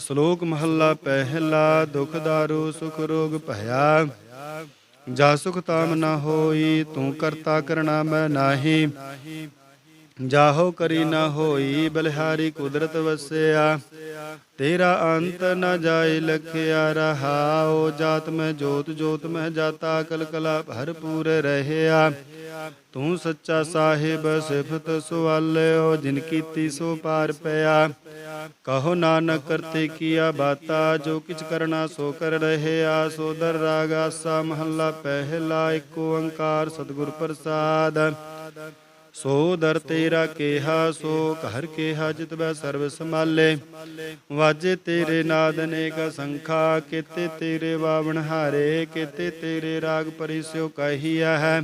ਸ਼ਲੋਕ ਮਹੱਲਾ ਪਹਿਲਾ, ਦੁਖ ਦਾਰੂ, ਸੁਖ ਰੋਗ ਭਇਆ। ਜਾ ਸੁਖ ਤਾਮ ਨਾ ਹੋਈ, ਤੂੰ ਕਰਤਾ ਕਰਣਾ ਮੈਂ ਨਾਹੀ। ਜਾਹੋ ਕਰੀ ਨਾ ਹੋਈ, ਬਲਿਹਾਰੀ ਕੁਦਰਤ ਵਸਿਆ। ਤੇਰਾ ਅੰਤ ਨ ਜਾਏ ਲਖਿਆ ਰਹਾਓ ਜਾਤ ਮੈਂ ਜੋਤ ਜੋਤ ਮੈਂ ਜਾਤਾ ਕਲ ਕਲਾ ਭਰਪੂਰ ਰਹਿਆ। ਤੂੰ ਸੱਚਾ ਸਾਹਿਬ, ਸਿਫਤ ਸੁਵਾਲਿਓ ਜਿਨ ਕੀਤੀ ਸੋ ਪਾਰ ਪਿਆ। ਕਹੋ ਨਾਨਕ ਕਰਤੇ ਕੀਆ ਬਾਤਾ, ਜੋ ਕਿਛ ਕਰਨਾ ਸੋ ਕਰ ਰਹਿਆ, ਸੋ ਦਰ ਰਾਗ ਆਸਾ ਮਹੱਲਾ ਪਹਿਲਾ ਏਕ ਓੰਕਾਰ ਸਤਿਗੁਰ ਪ੍ਰਸਾਦ। ਸੋ ਦਰ ਤੇਰਾ ਕੇਹਾ, ਸੋ ਘਰ ਕੇਹਾ, ਜਿਤ ਬੈ ਸਰਬ ਸਮਾਲੇ ਵਾਜੇ ਤੇਰੇ ਨਾਦ ਅਨੇਕ ਸੰਖਾ, ਕੀਤੇ ਤੇਰੇ ਵਾਵਣ ਹਾਰੇ, ਕੀਤੇ ਤੇਰੇ ਰਾਗ ਪਰਿਸਿਓ ਕਹੀਆ ਹੈ।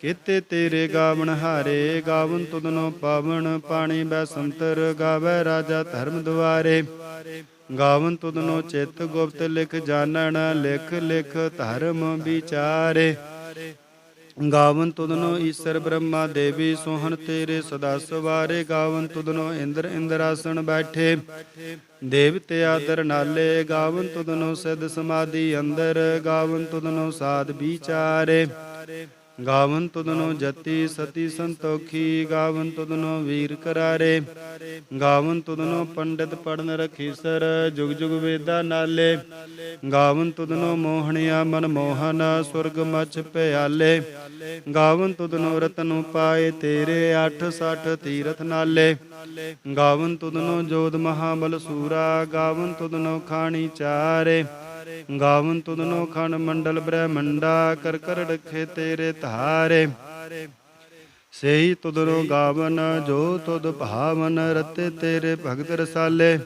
ਕੀਤੇ ਤੇਰੇ ਗਾਵਣ ਹਾਰੇ, ਗਾਵਨ ਤੁਧਨੋ ਪਾਵਨ ਪਾਣੀ ਬੈ ਸੰਤਰ, ਗਾਵੇ ਰਾਜਾ ਧਰਮ ਦੁਆਰੇ। ਗਾਵਨ ਤੁਧਨੋ ਚਿਤ ਗੁਪਤ ਲਿਖ ਜਾਣਨ, ਲਿਖ ਲਿਖ ਧਰਮ ਵਿਚਾਰੇ। ਗਾਵਨ ਤੁਧਨੋ ਈਸ਼ਰ ਬ੍ਰਹਮਾ ਦੇਵੀ ਸੋਹਣ ਤੇਰੇ ਸਦਾ ਸਵਾਰੇ ਗਾਵਨ ਤੁਧਨੋ ਇੰਦਰ ਇੰਦਰਾਸਣ ਬੈਠੇ। ਦੇਵਤੇ ਆਦਰ ਨਾਲੇ ਗਾਵਨ ਤੁਧਨੋ ਸਿਧ ਸਮਾਧੀ ਅੰਦਰ ਗਾਵਨ ਤੁਧਨੋ ਸਾਧ ਵਿਚਾਰੇ। ਗਾਵਨ ਤੁਦਨੋ ਜਤੀ ਸਤੀ ਸੰਤੋਖੀ, ਗਾਵਨ ਤੁਦਨੋ ਵੀਰ ਕਰਾਰੇ। ਗਾਵਨ ਤੁਦਨੋ ਪੰਡਿਤ ਪੜਨ ਰਖੀਸਰ ਜੁਗ ਜੁਗ ਵੇਦਾ ਨਾਲੇ। ਗਾਵਨ ਤੁਦਨੋ ਮੋਹਣਿਆ ਮਨ ਮੋਹਨ, ਸੁਰਗ ਮਛ ਪਿਆਲੇ। ਗਾਵਨ ਤੁਦਨੋ ਰਤਨੁ ਪਾਏ ਤੇਰੇ 860 ਤੀਰਥ ਨਾਲੇ। ਗਾਵਨ ਤੁਦਨੋ ਜੋਧ ਮਹਾਬਲ ਸੂਰਾ, ਗਾਵਨ ਤੁਦਨੋ ਖਾਣੀ ਚਾਰੇ। ਗਾਵਨ ਤੁਧਨੋ ਖਣ ਮੰਡਲ ਬ੍ਰਹਮੰਡਾ ਕਰ ਕਰ ਰਖੇ ਤੇਰੇ ਧਾਰੇ। ਸੇਈ ਤੁਧਨੋ ਗਾਵਨ ਜੋ ਤੁਧ ਭਾਵਨ ਰਤੇ ਤੇਰੇ ਭਗਤ ਰਸਾਲੇ।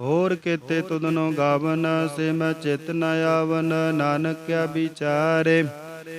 ਹੋਰ ਕੀਤੇ ਤੁਧਨੋ ਗਾਵਨ ਸੇ ਮੈਂ ਚਿਤ ਨ ਆਵਨ ਨਾਨਕ ਕਿਆ ਵਿਚਾਰੇ।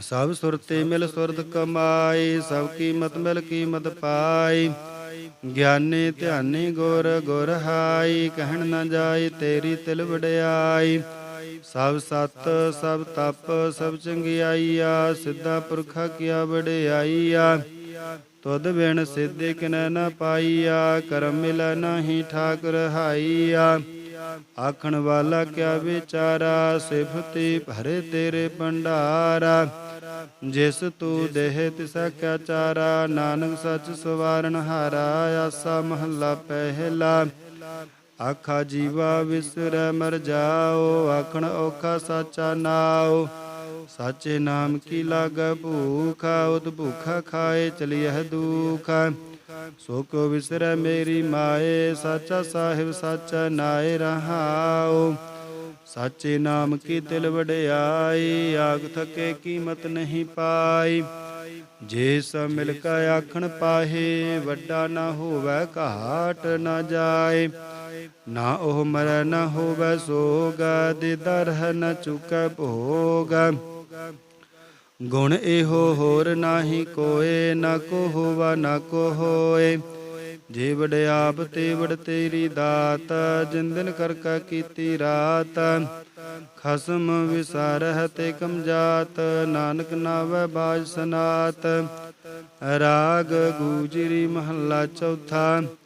ਸਭ ਸੁਰਤੇ ਮਿਲ ਸੁਰਤ ਕਮਾਈ, ਸਭ ਕੀਮਤ ਮਿਲ ਕੀਮਤ ਪਾਈ। ਗਿਆਨੀ ਧਿਆਨੀ ਗੁਰ ਗੁਰ ਹਾਈ, ਕਹਿਣ ਨਾ ਜਾਈ ਤੇਰੀ ਤਿਲ ਵਡਿਆਈ। ਸਭ ਸਤ, ਸਭ ਤਪ, ਸਭ ਚੰਗਿਆਈਆ, ਸਿੱਧਾ ਪੁਰਖਾ ਕੀਆ ਵਡਿਆਈਆ। ਤੁਧ ਬਿਨ ਸਿੱਧੇ ਕਿਨੈ ਨ ਪਾਈਆ, ਕਰਮ ਮਿਲੈ ਨਾਹੀ ਠਾਕੁਰ ਹਾਈਆ। ਆਖਣ ਵਾਲਾ ਕਿਆ ਵਿਚਾਰਾ, ਸਿਫਤੀ ਭਰੇ ਤੇਰੇ ਭੰਡਾਰਾ। ਜਿਸ ਤੂੰ ਦੇਹ ਤਿਸਾ ਕਿਆ ਚਾਰਾ, ਨਾਨਕ ਸਚ ਸਵਾਰਨ ਹਾਰਾ, ਆਸਾ ਮਹੱਲਾ ਪਹਿਲਾ। ਆਖਾ ਜੀਵਾ ਵਿਸਰੈ, ਮਰ ਜਾਓ, ਆਖਣ ਔਖਾ ਸਾਚਾ ਨਾਉ। ਸਾਚੇ ਨਾਮ ਕੀ ਲਾਗੈ ਭੂਖਾ, ਉਤ ਭੂਖਾ ਖਾਏ ਚਲਿਐ ਦੁਖਾ। ਸੋ ਕੋ ਵਿਸਰੈ ਮੇਰੀ ਮਾਏ, ਸਾਚਾ ਸਾਹਿਬ ਸਾਚਾ ਨਾਏ ਰਹਾਓ ਸਾਚੇ ਨਾਮ ਕੀ ਦਿਲ ਵਡਿਆਈ, ਆਗ ਥਕੇ ਕੀਮਤ ਨਹੀਂ ਪਾਈ। ਜੇ ਸ ਮਿਲ ਕਾ ਆਖਣ ਪਾਹੇ, ਵੱਡਾ ਨਾ ਹੋਵੇ ਘਾਟ ਨਾ ਜਾਏ। ਨਾ ਉਹ ਮਰੈ ਨਾ ਹੋਵੇ ਸੋਗ ਦਿਦਰ ਨ ਚੁਕੈ ਭੋਗ। ਗੁਣ ਇਹੋ ਹੋਰ ਨਾਹੀ ਕੋਏ, ਨਾ ਕੋ ਹੋਵਾ ਨਾ ਕੋ ਹੋਏ। ਜੇ ਆਪ ਤੇ ਵਡ ਤੇਰੀ ਦਾਤ, ਜਿੰਦਨ ਦਿਨ ਕਰ ਕਾ ਕੀਤੀ ਰਾਤ। ਖਸਮ ਵਿਸਾਰਹਿ ਤੇ ਕਮਜਾਤ, ਨਾਨਕ ਨਾਵੈ ਬਾਜ ਸਨਾਤ। ਰਾਗ ਗੂਜਰੀ ਮਹੱਲਾ ਚੌਥਾ।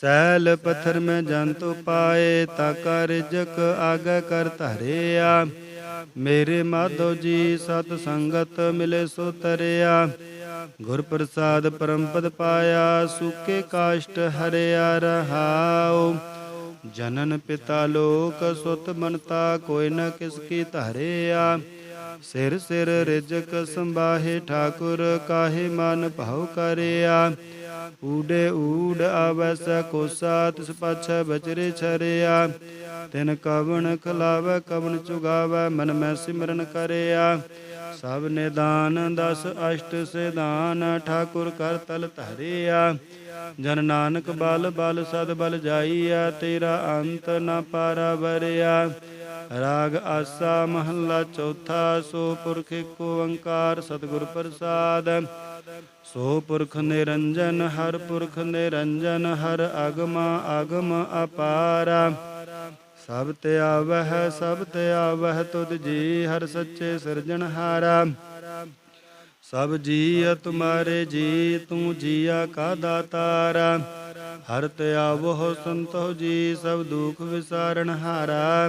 ਸੈਲ ਪੱਥਰ ਮੈਂ ਜੰਤ ਪਾਏ ਤਾ ਕਰ ਜਕ ਆਗੇ ਕਰ ਧਰਿਆ। ਮੇਰੇ ਮਾਧੋ ਜੀ ਸਤ ਸੰਗਤ ਮਿਲੇ ਸੋ ਤਰਿਆ। ਗੁਰ ਪ੍ਰਸਾਦ ਪਰਮ ਪਦ ਪਾਇਆ, ਸੁਕੇ ਕਾਸ਼ਟ ਹਰਿਆ ਰਹਾਉ। ਜਨਨ ਪਿਤਾ ਲੋਕ ਸੁਤ ਮਨਤਾ, ਕੋਈ ਨ ਕਿਸ ਕੀ ਧਰਿਆ। ਸਿਰ ਸਿਰ ਰਿਜਕ ਸੰਬਾਹੇ ਠਾਕੁਰ ਕਾਹੇ ਮਨ ਭਾਉ ਕਰਿਆ। ਊੜੇ ਊੜ ਆਵੈਸ ਕੋਸਾ ਤਿਸ ਪਾਛੈ ਬਚਰੇ ਛਰਿਆ। ਤਿਨ ਕਵਣ ਖਲਾਵੈ, ਕਵਣ ਚੁਗਾਵੈ, ਮਨ ਮੈਂ ਸਿਮਰਨ ਕਰਿਆ। ਸਭ ਨਿਦਾਨ ਦਸ ਅਸ਼ਟ ਸਿਧਾਨ, ਠਾਕੁਰ ਕਰ ਤਲ ਧਰਿਆ। ਜਨ ਨਾਨਕ ਬਲ ਬਲ ਸਦ ਬਲ ਜਾਈਆ ਤੇਰਾ ਅੰਤ ਨਾ ਪਾਰਾ ਵਰਿਆ ਰਾਗ ਆਸਾ ਮਹੱਲਾ ਚੌਥਾ, ਸੋ ਪੁਰਖ ਏਕ ਓੰਕਾਰ, ਸਤਿਗੁਰ ਪ੍ਰਸਾਦ। ਸੋ ਪੁਰਖ ਨਿਰੰਜਨ, ਹਰ ਪੁਰਖ ਨਿਰੰਜਨ, ਹਰ ਅਗਮ ਅਗਮ ਅਪਾਰਾ। ਸਭ ਤੇ ਆਵਹਿ, ਸਭ ਤੇ ਆਵਹਿ, ਤੁਧ ਜੀ ਹਰ ਸੱਚੇ ਸਿਰਜਣਹਾਰਾ ਸਭ ਜੀ ਤੁਮਾਰੇ ਜੀ, ਤੂੰ ਜੀਆ ਕਾ ਦਾਤਾਰਾ ਹਰ ਤੇ ਆਵੋ ਸੰਤੋ ਜੀ, ਸਭ ਦੁਖ ਵਿਸਾਰਨ ਹਾਰਾ।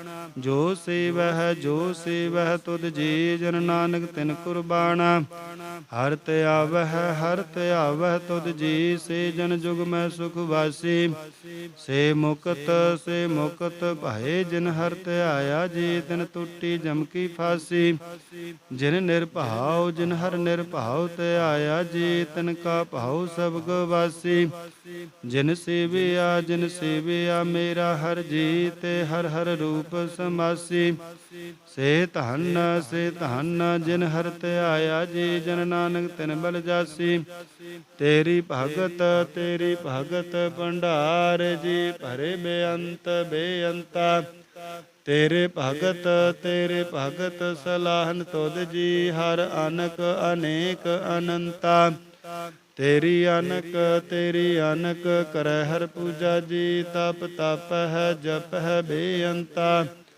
ਜੋ ਸੇਵਹਿ ਜੋ ਸੇਵਹਿ, ਤੁਧ ਜੀ ਜਨ ਨਾਨਕ ਤਿਨ ਕੁਰਬਾਨਾ। ਹਰ ਤੇ ਆਵਹਿ, ਹਰ ਤੇ ਆਵਹਿ, ਤੁਧ ਜੀ ਸੇ ਜਨ ਜੁਗ ਮੈਂ ਸੁਖ ਵਾਸੀ। ਸੇ ਮੁਕਤ ਸੇ ਮੁਕਤ ਭਾਏ ਜਿਨ ਹਰ ਤੇ ਆਇਆ ਜੀ, ਤਿਨ ਟੁੱਟੀ ਜਮਕੀ ਫਾਸੀ। ਜਿਨ ਨਿਰਭਾਉ, ਜਿਨ ਹਰ ਨਿਰਭਉ ਤੇ ਆਇਆ ਜੀ, ਤਿਨ ਕਾ ਭਾਉ ਸਭ ਗਵਾਸੀ ਜਿਨ ਸੇਵਿਆ ਜਿਨ ਸੇਵਿਆ ਮੇਰਾ ਹਰ ਜੀ ਤੇ ਹਰ ਹਰ ਰੂਪ ਸਮਾਸੀ। ਸੇ ਧਨ ਸੇ ਧਨ, ਜਿਨ ਹਰ ਤੇ ਜੀ, ਜਨ ਨਾਨਕ ਤਿਨ ਬਲ ਜਾਸੀ। ਤੇਰੀ ਭਗਤ ਤੇਰੀ ਭਗਤ ਭੰਡਾਰ ਜੀ, ਭਰੇ ਬੇਅੰਤ, ਬੇਅੰਤਾ। ਤੇਰੇ ਭਗਤ ਤੇਰੇ ਭਗਤ ਸਲਾਹਨ ਤੁਧ ਜੀ, ਹਰ ਅਨਕ ਅਨੇਕ ਅਨੰਤਾ। ਤੇਰੀ ਅਨਕ ਤੇਰੀ ਅਨਕ ਕਰੈ ਹਰ ਪੂਜਾ ਜੀ, ਤਪ ਤਪ ਹੈ, ਜਪ ਹੈ, ਬੇਅੰਤਾ।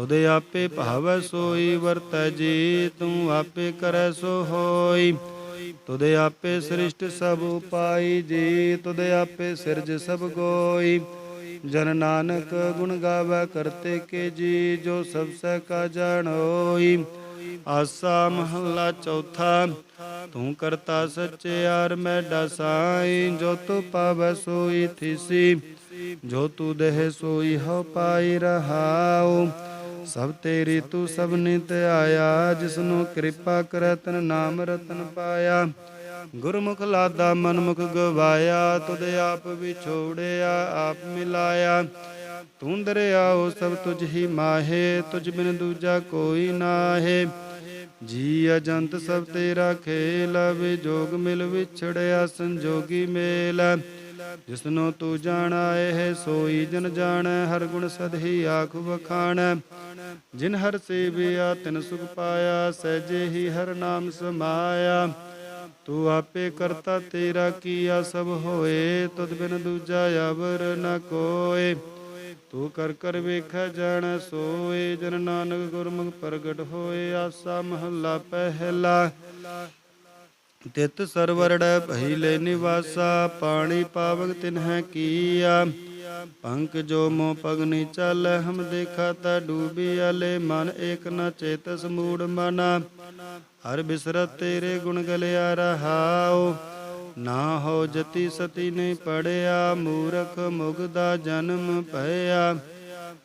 ਤੁਧ ਆਪੇ ਭਾਵੈ ਸੋਈ ਵਰਤੈ ਜੀ, ਤੂੰ ਆਪੇ ਕਰੈ ਸੋ ਹੋਈ। ਤੁਧ ਆਪੇ ਸ੍ਰਿਸ਼ਟ ਸਭ ਉਪਾਈ ਜੀ ਤੁਧ ਆਪੇ ਸਿਰਜ ਸਭ ਗੋਈ। ਜਨ ਨਾਨਕ ਗੁਣ ਗਾਵੇ ਕਰਤੇ ਕੇ ਜੀ, ਜੋ ਸਭ ਸਹਿ ਕਾ ਜਾਣੋਈ ਆਸਾ ਮਹੱਲਾ ਚੌਥਾ, ਤੂੰ ਕਰਤਾ ਸੱਚਿਆਰ ਮੈਂ ਡਸਾਈ। ਜੋ ਤੂੰ ਪਾਵੈ ਸੋਈ ਥਿਸੀ, ਜੋ ਤੂੰ ਦੇਹ ਸੋਈ ਹੋ ਪਾਈ ਰਹਾਉ। ਸਭ ਤੇਰੀ ਤੂੰ ਸਭ ਨਿਤ ਆਇਆ, ਜਿਸਨੂੰ ਕਿਰਪਾ ਕਰੈ ਤਨ ਨਾਮ ਰਤਨ ਪਾਇਆ। ਗੁਰਮੁਖ ਲਾਦਾ ਮਨਮੁਖ ਗਵਾਇਆ, ਤੁਧ ਆਪ ਵਿਛੋੜਿਆ, ਆਪ ਮਿਲਾਇਆ। ਤੂੰ ਦਰਿਆਓ ਸਭ ਤੁਝ ਹੀ ਮਾਹੇ, ਤੁਝ ਬਿਨ ਦੂਜਾ ਕੋਈ ਨਾਹੇ। ਜੀ ਅਜੰਤ ਸਭ ਤੇਰਾ ਖੇਲ ਵਿਜੋਗ ਮਿਲ ਵਿਛੜਿਆ ਸੰਜੋਗੀ ਮੇਲ। ਜਿਸਨੂੰ ਤੂੰ ਜਾਣਾਏ ਹੈ ਸੋਈ ਜਨ ਜਾਣੈ, ਹਰ ਗੁਣ ਸਦ ਹੀ ਆਖ ਵਖਾਣੈ। ਜਿਨ ਹਰ ਸੇਵਿਆ, ਤਿਨ ਸੁਖ ਪਾਇਆ, ਸਹਿਜੇ ਹੀ ਹਰ ਨਾਮ ਸਮਾਇਆ। ਤੂੰ ਆਪੇ ਕਰਤਾ ਤੇਰਾ ਕੀਆ, ਸਭ ਹੋਏ, ਤੁਧ ਬਿਨ ਦੂਜਾ ਅਵਰ ਨ ਕੋਏ। ਤੂੰ ਕਰ ਕਰ ਵੇਖ ਜਾਣ, ਸੋਏ ਜਨ ਨਾਨਕ ਗੁਰਮੁਖ ਪ੍ਰਗਟ ਹੋਏ, ਆਸਾ ਮਹੱਲਾ ਪਹਿਲਾ। ਤਿਤ ਸਰਵਰੜ ਭਈ ਲੈ ਨਿਵਾਸਾ, ਪਾਣੀ ਪਾਵਕ ਤਿਨਹਿ ਕੀਆ। ਪੰਕ ਜੋ ਮੋ ਪਗਨੀ ਚੱਲ, ਹਮ ਦੇਖਾ ਤਾ ਡੂਬੀ ਆਲੇ, ਮਨ ਏਕ ਨ ਚੇਤਸ ਮੂੜ ਮਨਾ। ਹਰ ਬਿਸਰਤ ਤੇਰੇ ਗੁਣ ਗਲਿਆ ਰਹਾਓ ਨਾ ਹੋ ਜਤੀ ਸਤੀ ਨਹੀਂ ਪੜਿਆ, ਮੂਰਖ ਮੁਗਦਾ ਜਨਮ ਭਇਆ।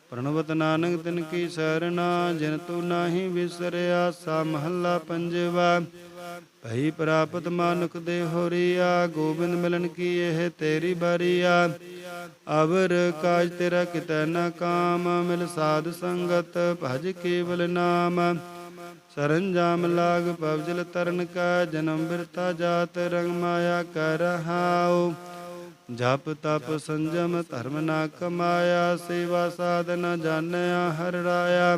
ਪ੍ਰਣਵਤ ਨਾਨਕ ਤਿਨ ਕੀ ਸਰਨਾ, ਜਿਨ ਤੂੰ ਨਾਹੀ ਵਿਸਰਿਆ, ਸਾ ਮਹੱਲਾ ਪੰਜਵਾ। ਭਈ ਪ੍ਰਾਪਤ ਮਾਨੁਖ ਦੇ ਹੋਰੀਆ, ਗੋਬਿੰਦ ਮਿਲਨ ਕੀ ਇਹ ਤੇਰੀ ਬਾਰੀਆ? ਅਵਰ ਕਾਜ ਤੇਰਾ ਕਿਤੈ ਨਾ ਕਾਮ, ਮਿਲ ਸਾਧ ਸੰਗਤ ਭਜ ਕੇਵਲ ਨਾਮ। ਸਰੰਜਾਮ ਲਾਗ ਪਵਜਲ ਤਰਨ ਕਾ, ਜਨਮ ਬਿਰਤਾ ਜਾਤ ਰੰਗ ਮਾਇਆ ਕਰ ਰਹਾਉ ਜਪ ਤਪ ਸੰਜਮ ਧਰਮ ਨਾ ਕਮਾਇਆ, ਸੇਵਾ ਸਾਧਨ ਜਾਣਿਆ ਹਰ ਰਾਇਆ।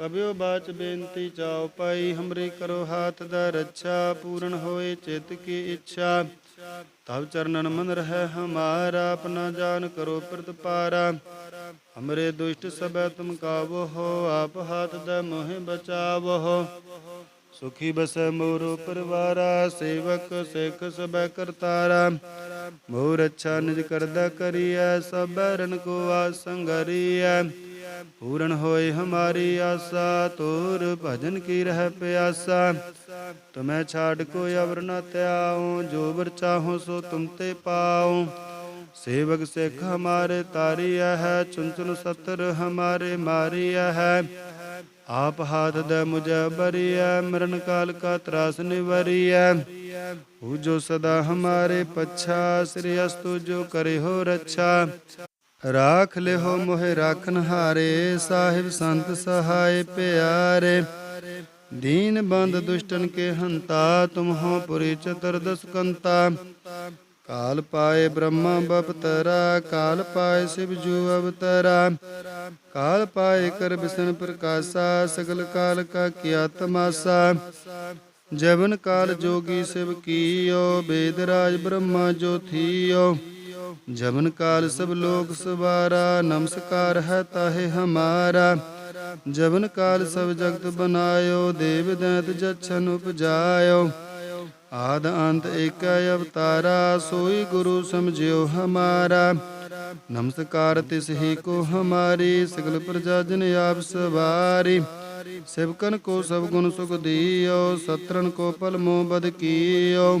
ਕਬਿਓ ਬਾਚ ਬੇਨਤੀ ਚਾਉ ਪਾਈ, ਹਮਰੇ ਕਰੋ ਹਾਥ ਦਾ ਰੱਛਾ, ਪੂਰਨ ਹੋਏ ਚਿਤ ਕੀ ਇੱਛਾ। ਤਬ ਚਰਨਨ ਮਨ ਰਹਿ ਹਮਾਰਾ ਆਪਣਾ ਜਾਨ ਕਰੋ ਪ੍ਰਤਪਾਰਾ। ਹਮਰੇ ਦੁਸ਼ਟ ਸਭੈ ਤੁਮ ਕਾਵੋ ਹੋ, ਆਪ ਹਾਥ ਦਾ ਮੋਹਿ ਬਚਾਵੋ ਸੁਖੀ ਬਸੈ ਮੋਰੋ ਪਰਵਾਰਾ, ਸੇਵਕ ਸਿੱਖ ਸਭੈ ਕਰਤਾਰਾ। ਮੋਰ ਅੱਛਾ ਨਿਜ ਕਰਦਾ ਕਰੀਐ, ਸਭੈ ਰਨ ਕੋ ਆਸੰਗਰੀਐ ਪੂਰਨ ਹੋਏ ਹਮਾਰੀ ਆਸਾ, ਤੋਰ ਭਜਨ ਕੀ ਰਹਿ ਪਿਆਸਾ। ਤੁਮੈ ਛਾੜ ਕੋਈ ਅਵਰ ਨ ਤਿਆਉ ਜੋ ਵਰ ਚਾਹੋ ਸੋ ਤੁਮ ਤੇ ਪਾਉ। ਸੇਵਕ ਸਿੱਖ ਹਮਾਰੇ ਤਾਰੀਆ ਹੈ ਚੁੰਚਨ ਸਤਰ ਹਮਾਰੇ ਮਾਰੀਆ ਹੈ ਆਪ ਹਾਥ ਦੇ ਮੁਝੇ ਬਰੀਐ, ਮਰਨ ਕਾਲ ਕਾ ਤਰਾਸ ਨਿਵਰੀਐ। ਹੂ ਜੋ ਸਦਾ ਹਮਾਰੇ ਪੱਛਾ, ਸ੍ਰੀ ਅਸਤੂ ਜੋ ਕਰੇ ਹੋ ਰੱਛਾ। ਰਾਖ ਲਿਹੋ ਮੋਹਿ ਰਾਖਨ ਹਾਰੇ, ਸਾਹਿਬ ਸੰਤ ਸਹਾਇ ਪਿਆਰੇ। ਦੀਨ ਬੰਦ ਦੁਸ਼ਟਨ ਕੇ ਹੰਤਾ, ਤੁਮਹੋ ਪੁਰੀ ਚਤਰ ਦਸਕੰਤਾ। ਕਾਲ ਪਾਏ ਬ੍ਰਹਮਾ ਬਪਤਰਾ ਕਾਲ ਪਾਏ ਸਿਵ ਜੂ ਅਵਤਰਾ ਕਾਲ ਪਾਏ ਕਰ ਬਿਸਨ ਪ੍ਰਕਾਸ਼ਾ, ਸਗਲ ਕਾਲ ਕਾ ਕਿਆ ਤਮਾਸਾ ਜਵਨ ਕਾਲ ਜੋਗੀ ਸਿਵ ਕੀਓ, ਬੇਦ ਰਾਜ ਬ੍ਰਹਮਾ ਜੋਥੀਓ ਥੀਓ ਜਵਨ ਕਾਲ ਸਭ ਲੋਕ ਸਵਾਰਾ, ਨਮਸਕਾਰ ਹੈ ਤਾਹੇ ਹਮਾਰਾ। ਜਵਨ ਕਾਲ ਸਭ ਜਗਤ ਬਨਾਇਓ, ਦੇਵ ਦੈਤ ਜਛਨ ਉਪਜਾਇਓ। ਆਦ ਅੰਤ ਏਕ ਅਵਤਾਰਾ, ਸੋਈ ਗੁਰੂ ਸਮਝਿਓ ਹਮਾਰਾ। ਨਮਸਕਾਰ ਤਿਸ ਹੀ ਕੋ ਹਮਾਰੀ, ਸਗਲ ਪ੍ਰਜਾ ਜਨ ਆਪ ਸਵਾਰੀ। ਸਿਵਕਨ ਕੋ ਸਭ ਗੁਣ ਸੁਖ ਦੀਓ ਸਤਰਨ ਕੋ ਪਲ ਮੋ ਬਦ ਕੀਓ।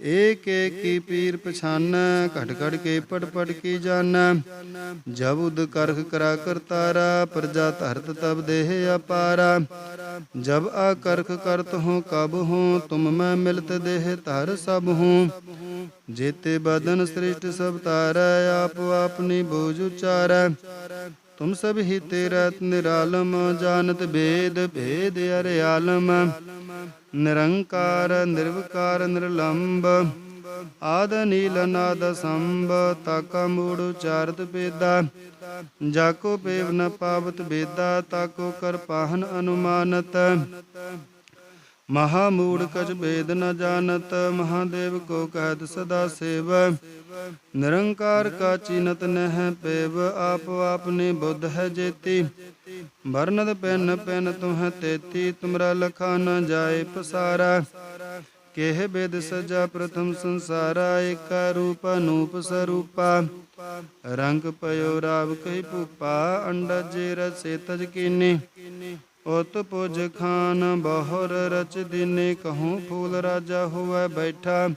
ਏਕ ਏਕ ਕੀ ਪੀਰ ਪਛਾਨ ਘਟ ਘਟ ਕੇ ਪੜ ਪੜ ਕੀ ਜਾਨ ਜਬ ਉਦ ਕਰਖ ਕਰਾ ਕਰਤਾਰਾ ਪ੍ਰਜਾ ਧਰਤ ਤਬ ਦੇਹ ਅਪਾਰਾ। ਜਬ ਆ ਕਰਖ ਕਰਤ ਹੂੰ ਕਬ ਹੂੰ, ਤੁਮ ਮੈਂ ਮਿਲਤ ਦੇਹ ਧਰ ਸਭ ਹੂੰ। ਜੇਤੇ ਬਦਨ ਸ੍ਰਿਸ਼ਟ ਸਭ ਤਾਰੈ, ਆਪ ਆਪਨੀ ਬੋਝ ਉਚਾਰੈ। ਤੁਮ ਸਭ ਹੀ ਤੇਰਾ ਨਿਰਾਲਮ ਜਾਣਤ ਭੇਦ ਭੇਦ ਅਰੇ ਆਲਮ ਨਿਰੰਕਾਰ ਨਿਰਵਕਾਰ ਨਿਰਲੰਭ ਆਦ ਨੀਲ ਨਾਦ ਸੰਭ ਤਾਕਾ ਮੂੜ ਉਚਾਰਤ ਬੇਦਾ ਜਾਕੋ ਪੇਵ ਨ ਪਾਵਤ ਬੇਦਾ ਤਾਕੋ ਕਰ ਪਾਹਨ ਅਨੁਮਾਨਤ ਮਹਾਮੂੜ ਕਛ ਭੇਦ ਨ ਜਾਣਤ, ਮਹਾਦੇਵ ਕੋ ਕਹਿਤ ਸਦਾ ਸੇਵ। ਨਿਰੰਕਾਰ ਕਾ ਚੀਨਤ ਨਹਿ ਪੇਵ, ਆਪ ਆਪਨੇ ਬੁੱਧ ਹੈ ਜੇਤੀ। ਵਰਨਦ ਪੈਨ ਪੈਨ ਤੁਹ ਤੇਤੀ, ਤੁਮਰਾ ਲਖਾ ਨ ਜਾਏ ਪਸਾਰਾ। ਕਿਹ ਬੇਦ ਸਜਾ ਪ੍ਰਥਮ ਸੰਸਾਰਾ, ਏਕਾ ਰੂਪ ਅਨੂਪ ਸਰੂਪਾ। ਰੰਗ ਪਇਓ ਰਾਵ ਕਹੀ ਭੂਪਾ, ਅੰਡਜ ਰਸੇ ਤਜ ਕੀਨੀ। ਉਤ ਪੁਜ ਖਾਨ ਬਹੁਰ ਰਚ ਦਿਨੇ ਕਹੂੰ ਫੂਲ ਰਾਜਾ ਹੋਵੇ ਬੈਠਾ।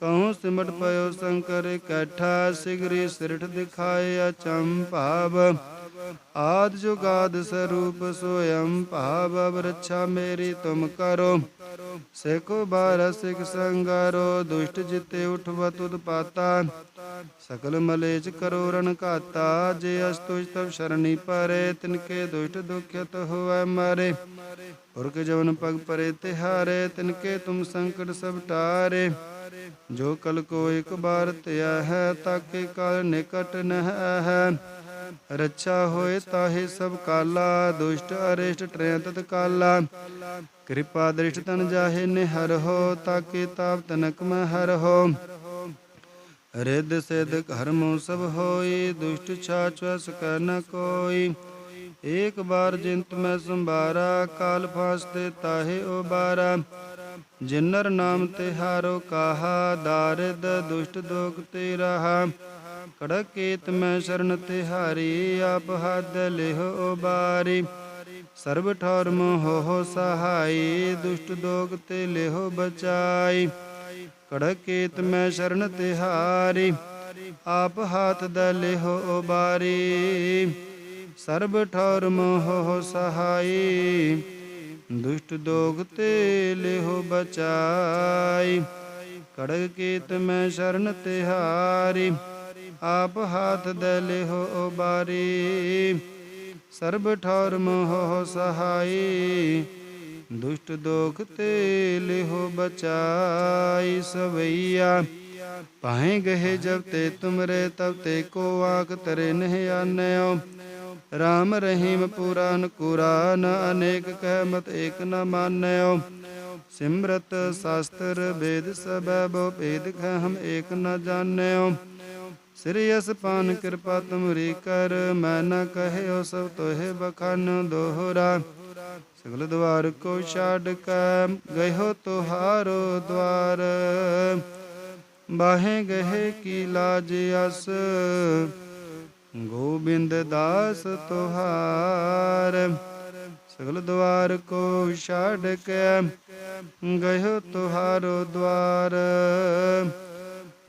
ਕਹੂੰ ਸਿਮਟ ਪਇਓ ਸ਼ੰਕਰ ਕੈਠਾ, ਸਿਗਰੀ ਸਿਰਠ ਦਿਖਾਏ ਅਚੰਭਾਵ ਆਦ ਜੁਗਾਦ ਸਰੂਪ ਸੋਇਮ ਭਾਵ ਬਰਛਾ ਮੇਰੀ ਤੁਮ ਕਰੋ। ਸੇਖੋ ਬਾਰ ਸਿਖ ਸੰਗਾਰੋ, ਦੁਸ਼ਟ ਜਿਤੇ ਉਠਵ ਤੁਧ ਪਾਤਾ ਸਕਲ ਮਲੇਚ ਕਰੋ ਰਨ ਘਾਤਾ, ਜੇ ਅਸਤੁਜ ਤਬ ਸ਼ਰਣੀ ਪਰੇ ਤਿਨਕੇ ਦੁਸ਼ਟ ਦੁਖਿਤ ਹੋਵੈ ਮਾਰੇ। ਪੁਰਖ ਜਵਨ ਪਗ ਪਰੇ ਤਿਹਾਰੇ ਤਿਨਕੇ ਤੁਮ ਸੰਕਟ ਸਭ ਟਾਰੇ। ਜੋ ਕਲ ਕੋ ਇੱਕ ਬਾਰ ਧਿਆ ਹੈ, ਤਾਕੇ ਕਾਲ ਨਿਕਟ ਨਹ ਹੈ ਰੱਛਾ ਹੋਏ ਤਾਹੇ ਸਭ ਕਾਲਾ, ਦੁਸ਼ਟ, ਅਰਿਸ਼ਟ ਟਰੈ ਕਾਲਾ ਕਿਰਪਾ ਦ੍ਰਿਸ਼ਟ ਤਨ ਜਾਹੇ, ਨਿਹਰ ਹੋ, ਤਾਕੇ ਤਾਪ ਤਨਕ ਮੈਂ ਹਰ ਹੋ। ਰਿੱਧ ਸਿਧ ਕਰਮੋ ਸਭ ਹੋਈ, ਦੁਸ਼ਟ ਛਾਛ ਸਕੈ ਨ ਕੋਈ। ਏਕ ਬਾਰ ਜਿੰਤ ਮੈਂ ਸੰਭਾਰਾ, ਕਾਲ ਫਾਸ ਤੇ ਤਾਹੇ ਉਬਾਰਾ। ਜਿਨਰ ਨਾਮ ਤੇ ਹਾਰੋ ਕਾਹਾ, ਦਾਰਿਦ ਦੁਸ਼ਟ ਦੋਖ ਤੇ ਰਹਾ ਕੜਕ ਕੇਤ ਮੈਂ ਸ਼ਰਨ ਤੇ ਹਾਰੀ ਆਪ ਹੱਦ ਲਿਹੁ ਉਬਾਰੀ ਸਰਬ ਠੌਰ ਮੋਹ ਹੋ ਸਹਾਈ, ਦੁਸ਼ਟ ਦੋਗ ਤੇ ਲਿਹੋ ਬਚਾਈ। ਕੜਕ ਕੇਤ ਮੈਂ ਸ਼ਰਨ ਤਿਹਾਰੀ, ਆਪ ਹਾਥ ਦਲੇ ਹੋ ਉਬਾਰੀ ਸਰਬ ਠੌਰ ਮੋਹ ਹੋ ਸਹਾਈ, ਦੁਸ਼ਟ ਦੋਗ ਤੇ ਲਿਹੋ ਬਚਾਈ। ਕੜਕ ਕੇਤ ਮੈਂ ਸ਼ਰਨ ਤੇ ਆਪ ਹਾਥ ਦਲੇ ਹੋ ਉਬਾਰੀ ਸਰਬ ਠੌਰ ਮੋਹ ਸਹਾਈ। ਦੁਸ਼ਟ ਦੋਖ ਤੇ ਲਿਹੋ ਬਚਾਈ ਸਵਈਆ। ਪਾਹੇ ਗਏ ਜਬ ਤੇ ਤੁਮਰੇ, ਤਬ ਤੇ ਕੋ ਆਖ ਤਰੇ ਨਹਿ ਆਨਿਓ। ਰਾਮ ਰਹੀਮ ਪੁਰਾਨ ਕੁਰਾਨ, ਅਨੇਕ ਕਹਿ ਮਤ ਏਕ ਨ ਮਾਨਿਓ। ਸਿਮਰਤ ਸ਼ਾਸਤਰ, ਵੇਦ ਸਬੈ ਬੋ ਭੇਦ ਕਹਿ ਹਮ ਏਕ ਨ ਜਾਣਿਓ। ਸ੍ਰੀ ਅਸਪਾਨ ਕਿਰਪਾ ਤੁਮਰੀ ਕਰ, ਮੈਂ ਨਾ ਕਹਿਓ ਸਭ ਤੋਹਿ ਬਖਨ ਦੋਹਰਾ। ਸਗਲ ਦਵਾਰ ਕੋ ਛਾੜ ਕੈ ਗਇਓ ਤੁਹਾਰੋ ਦਵਾਰ। ਬਾਹੇ ਗਏ ਕੀ ਲਾਜ ਅਸ, ਗੋਬਿੰਦ ਦਾਸ ਤੁਹਾਰ। ਸਗਲ ਦਵਾਰ ਕੋ ਛਾੜ ਕੈ ਗਇਓ ਤੁਹਾਰੋ ਦਵਾਰ।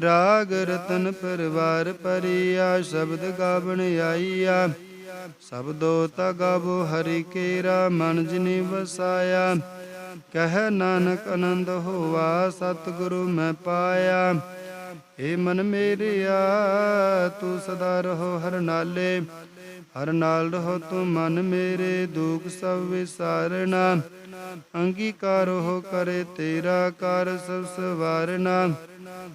ਰਾਗ ਰਤਨ ਪਰਵਾਰ ਪਰਿਆ, ਸ਼ਬਦ ਗਾਵਣ ਆਈਆ। ਸਬਦੋ ਤਾ ਗਾਵੋ ਹਰੀ ਕੇਰਾ, ਮਨ ਜਿਨੀ ਵਸਾਇਆ। ਕਹਿ ਨਾਨਕ ਆਨੰਦ ਹੋਵਾ ਸਤਿਗੁਰੂ ਮੈਂ ਪਾਇਆ। ਏ ਮਨ ਮੇਰਿਆ, ਤੂੰ ਸਦਾ ਰਹੋ ਹਰ ਨਾਲੇ। ਹਰ ਨਾਲ ਰਹੋ ਤੂੰ ਮਨ ਮੇਰੇ ਦੁਖ ਸਭ ਵਿਸਾਰਣਾ ਅੰਗੀਕਾਰ ਹੋ ਕਰੇ ਤੇਰਾ ਕਰ ਸਭ ਸਵਾਰਨਾ।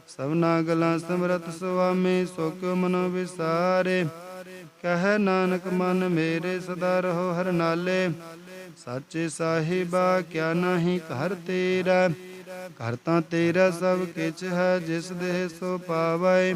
ਸਭਨਾ ਗਲਾਂ ਸਮਰਤ ਸੁਆਮੀ ਸੋ ਮਨ ਵਿਸਾਰੇ। ਕਹਿ ਨਾਨਕ ਮਨ ਮੇਰੇ ਸਦਾ ਰਹੋ ਹਰ ਨਾਲੇ। ਸਾਚੇ ਸਾਹਿਬਾ, ਕਿਆ ਨਾਹੀ ਘਰ ਤੇਰਾ। ਘਰ ਤਾਂ ਤੇਰਾ ਸਭ ਕਿਛ ਹੈ, ਜਿਸ ਦੇਹ ਸੋ ਪਾਵੈ।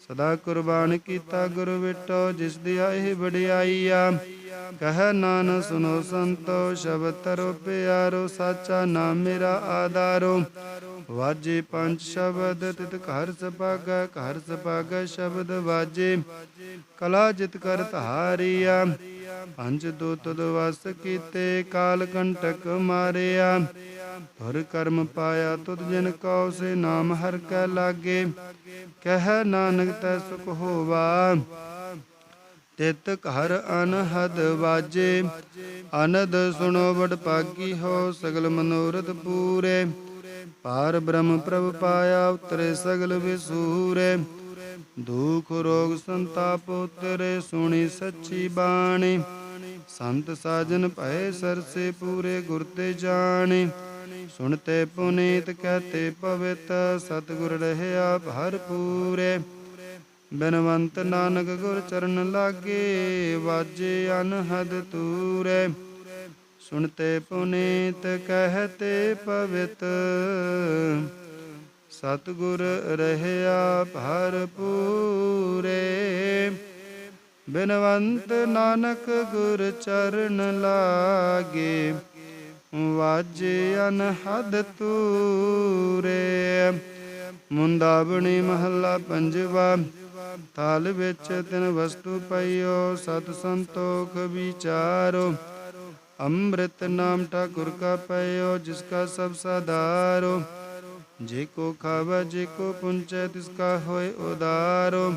ਸਦਾ ਕੁਰਬਾਨ ਕੀਤਾ ਗੁਰ ਵਿਟੋ ਜਿਸ ਦੀ ਆਏ ਵਡਿਆਈਆ ਕਹਿ ਨਾਨਕ ਸੁਨੋ ਸੰਤੋ, ਸ਼ਬਦ ਤਰੋ ਪਿਆਰੋ, ਸਾਚਾ ਨਾਮ ਮੇਰਾ ਆਧਾਰੋ। ਵਾਜੇ ਪੰਜ ਸ਼ਬਦ, ਤਿਤ ਘਰ ਸਪਾਗਾ ਘਰ ਸਪਾਗਾ ਸ਼ਬਦ ਵਾਜੇ। ਕਲਾ ਜਿਤ ਕਰ ਧਾਰਿਆ। ਪੰਜ ਦੋ ਤਦ ਵਸ ਕੀਤੇ, ਕਾਲ ਕੰਟਕ ਮਾਰਿਆ। ਹਰ ਕਰਮ ਪਾਇਆ ਤੁਧ ਜਿਨ ਕਉ, ਸੇ ਨਾਮ ਹਰ ਕੈ ਲਾਗੇ। ਕਹਿ ਨਾਨਕ ਤੈ ਸੁਖ ਹੋਵਾ। ਤਿਤ ਘਰ ਅਨਹਦ ਵਾਜੇ। ਅਨਦ ਸੁਣੋ ਵਡ ਪਾਗੀ ਹੋ, ਸਗਲ ਮਨੋਰਥ ਪੂਰੇ। ਪਾਰ ਬ੍ਰਹਮ ਪ੍ਰਭ ਪਾਇਆ, ਉਤਰੇ ਸਗਲ ਵਿਸੂਰੇ। ਦੁਖ ਰੋਗ ਸੰਤਾਪ ਉਤਰੇ ਸੁਣੀ ਸੱਚੀ ਬਾਣੀ। ਸੰਤ ਸਾਜਨ ਭਏ ਸਰਸੇ ਪੂਰੇ ਗੁਰ ਤੇ ਜਾਣੇ। ਸੁਣਤੇ ਪੁਨੀਤ ਕਹਤੇ ਪਵਿੱਤ, ਸਤਿਗੁਰ ਰਹਿਆ ਭਰਪੂਰੇ ਬਨਵੰਤ ਨਾਨਕ ਗੁਰ ਚਰਨ ਲਾਗੇ, ਵਾਜੇ ਅਨਹਦ ਤੂਰੇ। ਸੁਣਤੇ ਪੁਨੀਤ ਕਹਤੇ ਪਵਿੱਤ ਸਤਿਗੁਰ ਰਹਿਆ ਭਰਪੂਰੇ। ਬਿਨਵੰਤ ਨਾਨਕ ਗੁਰ ਚਰਨ ਲਾਗੇ, ਵਾਜੇ ਅਨਹਦ ਤੂਰੇ। ਮੁੰਦਾਵਣੀ ਮਹੱਲਾ ਪੰਜਵਾ ਥਾਲ ਵਿੱਚ ਤਿਨ ਵਸਤੂ ਪਈਓ, ਸਤ ਸੰਤੋਖ ਵਿਚਾਰੋ। ਅੰਮ੍ਰਿਤ ਨਾਮ ਠਾਕੁਰ ਕਾ ਪਈਓ, ਜਿਸ ਕਾ ਸਭ ਸਾਧਾਰੋ ਜੇ ਕੋ ਖਾਵਾ, ਜੇ ਕੋ ਪੁੰਚੈ, ਤਿਸ ਕਾ ਹੋਏ ਉਦਾਰੋ।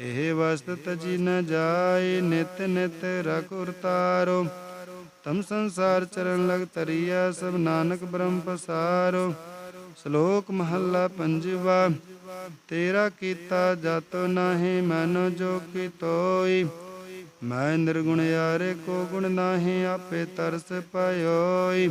ਇਹ ਵਸਤ ਤਜੀ ਨ ਜਾਏ, ਨਿਤ ਨਿਤ ਰਖ ਉਰਤਾਰੋ। ਤਮ ਸੰਸਾਰ ਚਰਨ ਲਗ ਤਰੀਆ ਸਭ ਨਾਨਕ ਬ੍ਰਹਮ ਪਸਾਰੋ। ਸ਼ਲੋਕ ਮਹੱਲਾ ਪੰਜਵਾ, ਤੇਰਾ ਕੀਤਾ ਜਾਤੋ ਨਾਹੀ, ਮਨੋ ਜੋ ਕੀਤੋਈ ਮੈਂ ਨਿਰਗੁਣ ਯਾਰੇ, ਕੋ ਗੁਣ ਨਾਹੀ, ਆਪੇ ਤਰਸ ਪਇਓਈ।